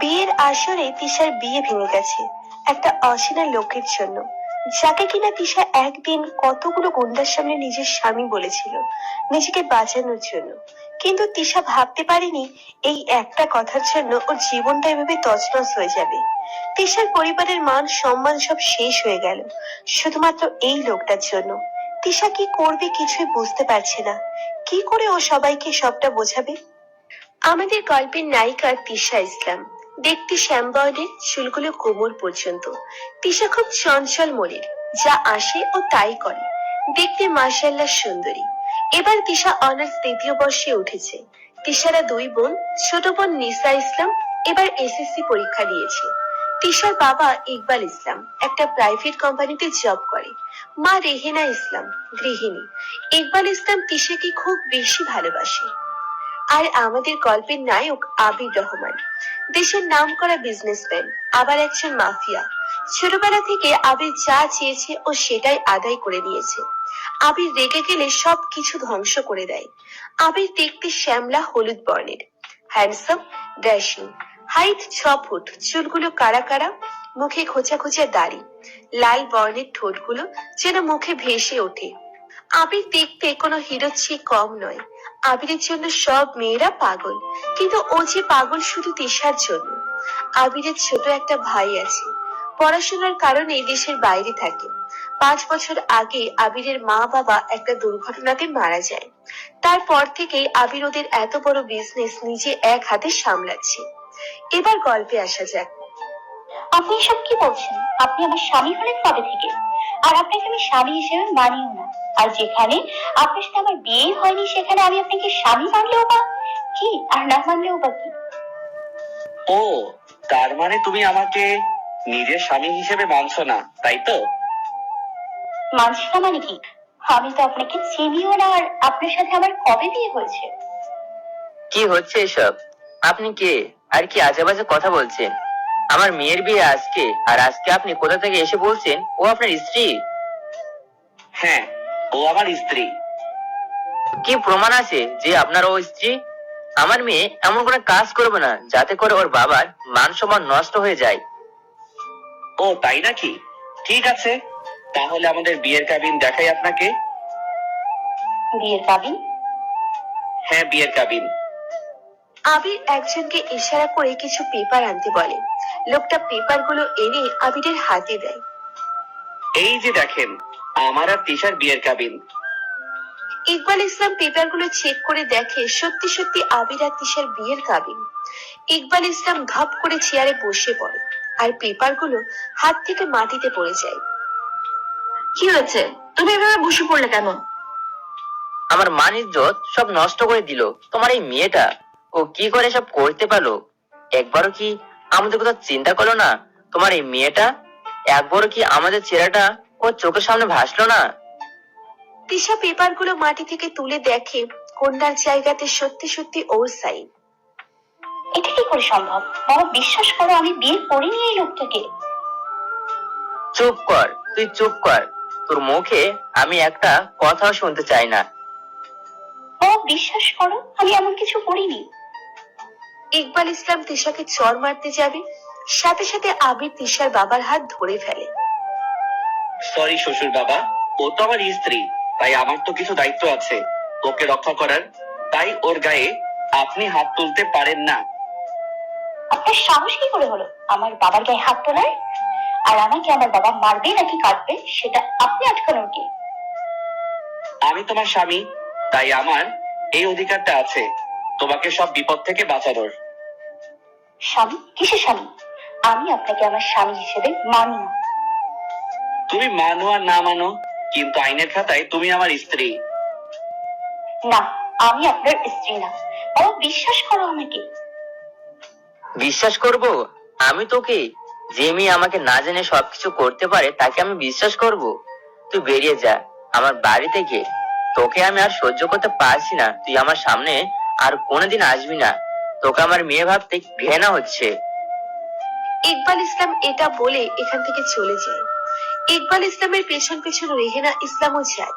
বিয়ের আসরে তিশার বিয়ে ভেঙে গেছে একটা অচেনা লোকের জন্য। যাকে কিনা তিশা একদিন কতগুলো গুন্ডার সামনে নিজের স্বামী বলেছিল, নিজেকে বাঁচানোর জন্য। কিন্তু তিশা ভাবতে পারেনি এই একটা কথার জন্য ওর জীবনটা এভাবে তছনছ হয়ে যাবে। তিশার পরিবারের মান সম্মান সব শেষ হয়ে গেল, শুধুমাত্র এই লোকটার জন্য। তিশা কি করবে কিছুই বুঝতে পারছে না। কি করে ও সবাইকে সবটা বোঝাবে? আমাদের গল্পের নায়িকা তিশা ইসলাম। দেখতে শ্যামবর্ণের চুলগুলো কোমর পর্যন্ত। তিশা খুব চঞ্চল মনের, যা আসে ও তাই করে। দেখতে মার্শাল্লাহ সুন্দরী। এবার তিশা অনার্স তৃতীয় বর্ষে উঠেছে। তিশারা দুই বোন, ছোট বোন নিসা ইসলাম এবার এসএসসি পরীক্ষা দিয়েছে। তিশার বাবা ইকবাল ইসলাম একটা প্রাইভেট কোম্পানিতে জব করে। মা রেহেনা ইসলাম, গৃহিণী। ইকবাল ইসলাম তিশাকে খুব বেশি ভালোবাসে। আর আমাদের গল্পের নায়ক আবির রহমান। দেশের নাম করা বিজনেসম্যান আবার একজন মাফিয়া। ছোটবেলা থেকে আবির যা চেয়েছে ও সেটাই আদায় করে নিয়েছে। আবির রেগে গেলে সব কিছু ধ্বংস করে দেয়। আবির দেখতে শ্যামলা হলুদ বর্ণের। হ্যান্ডসাম ড্যাশিং হাইট ছ ফুট, চুলগুলো কারা কারা মুখে খোঁচা খোঁচা দাড়ি। লাল বর্ণের ঠোঁটগুলো যেন মুখে ভেসে ওঠে। আবির দেখতে কোনো হিরোর চেয়ে কম নয়। আবিরের জন্য সব মেয়েরা পাগল, কিন্তু ও যে পাগল শুধু তিশার জন্য। আবিরের ছোট একটা ভাই আছে, পড়াশোনার কারণে দেশের বাইরে থাকে। পাঁচ বছর আগে আবিরের মা বাবা একটা দুর্ঘটনাতে মারা যায়। তারপর থেকেই আবির ওদের এত বড় বিজনেস নিজে এক হাতে সামলাচ্ছে। এবার গল্পে আসা যাক। আপনি এসব কি বলছেন? আপনি আমার স্বামী হলেন কবে থেকে? আর আপনাকে আমি স্বামী হিসেবে মানিও না। আর যেখানে আপনার সাথে আমার বিয়ে হয়নি সেখানে আমি আপনাকে স্বামী মানলেও বা কি? আর না মানলেও বা কি? ও তার মানে তুমি আমাকে নিজের স্বামী হিসেবে মানছো না তাই তো? মানছি না মানে কি? আমি তো আপনাকে চিনিও না আর আপনার সাথে আমার কবে বিয়ে হয়েছে? কি হচ্ছে এসব? আপনি কে? আর কি আজে বাজে কথা বলছেন? আমার মেয়ের বিয়ে আজকে আর আজকে আপনি কোথা থেকে এসে বলছেন? ও আপনার স্ত্রী? হ্যাঁ ও আমার স্ত্রী। কি প্রমাণ আছে যে আপনার ও স্ত্রী? আমার মেয়ে এমন কোনো কাজ করবে না যাতে করে ওর বাবার মান সম্মান নষ্ট হয়ে যায়। ও তাই নাকি? ঠিক আছে তাহলে আমাদের বিয়ের কাবিন দেখাই আপনাকে। বিয়ের কাবিন হ্যাঁ বিয়ের কাবিন আবির একজনকে ইশারা করে কিছু পেপার আনতে বলে। লোকটা পেপারগুলো এনে আবিরের হাতে দেয়। এই যে দেখেন আমার আর তিশার বিয়ের কাবিন ইকবাল ইসলাম পেপারগুলো চেক করে দেখে সত্যি সত্যি আবির আর তিশার বিয়ের কাবিন ইকবাল ইসলাম ধপ করে চেয়ারে বসে পড়ে আর পেপারগুলো হাত থেকে মাটিতে পড়ে যায়। কি হয়েছে? তুমি এভাবে বসে পড়লে কেন? আমার মান ইজ্জত সব নষ্ট করে দিল। তোমার এই মেয়েটা ও কি করে সব করতে পারল? একবারও কি আমাদের কথা চিন্তা করল না? তোমার এই মেয়েটা একবারও কি আমাদের ছেলেটা ও চোখের সামনে ভাসলো না। তিশা পেপারগুলো মাটি থেকে তুলে দেখে কন্যার জায়গাতে সত্যি সত্যি ওর সাইন এটা কি করে সম্ভব? বাবা বিশ্বাস করো আমি বিয়ে করিনি এই লোকটাকে। চুপ কর তুই চুপ কর। তোর মুখে আমি একটা কথাও শুনতে চাই না। বাবা বিশ্বাস করো আমি এমন কিছু করিনি। ইকবাল ইসলাম তিশাকে চর মারতে যাবে সাথে সাথে আবির তিশার বাবার হাত ধরে ফেলে। সরি শ্বশুর বাবা ও তো আমার স্ত্রী তাই আমার তো কিছু দায়িত্ব আছে। ওকে রক্ষা করার। তাই ওর গায়ে আপনি হাত তুলতে পারেন না। আপনার সাহস কি করে হলো? আমার বাবার গায়ে হাত তোলার? আর আমাকে আমার বাবা মারবে নাকি কাটবে সেটা আপনি আটকানোর কি? আমি তোমার স্বামী তাই আমার এই অধিকারটা আছে। তোমাকে সব বিপদ থেকে বাঁচানোর। স্বামী? কিসের স্বামী? আমি আপনাকে আমার স্বামী হিসেবে মানি না। তুমি মানো আর না মানো কিন্তু আইনের খাতায় তুমি আমার স্ত্রী। না আমি আপনার স্ত্রী না। বাবা বিশ্বাস করো আমাকে। বিশ্বাস করব? আমি তোকে যে মেয়ে আমাকে না জেনে সবকিছু করতে পারে তাকে আমি বিশ্বাস করব? তুই বেরিয়ে যা আমার বাড়ি থেকে। তোকে আমি আর সহ্য করতে পারছি না। তুই আমার সামনে আর কোনোদিন আসবি না। তোকে আমার মেয়ে ভাবতে ঘৃণা হচ্ছে। ইকবাল ইসলাম এটা বলে এখান থেকে চলে যায়। ইকবাল ইসলামের পেছন পেছন রেহেনা ইসলামও যায়।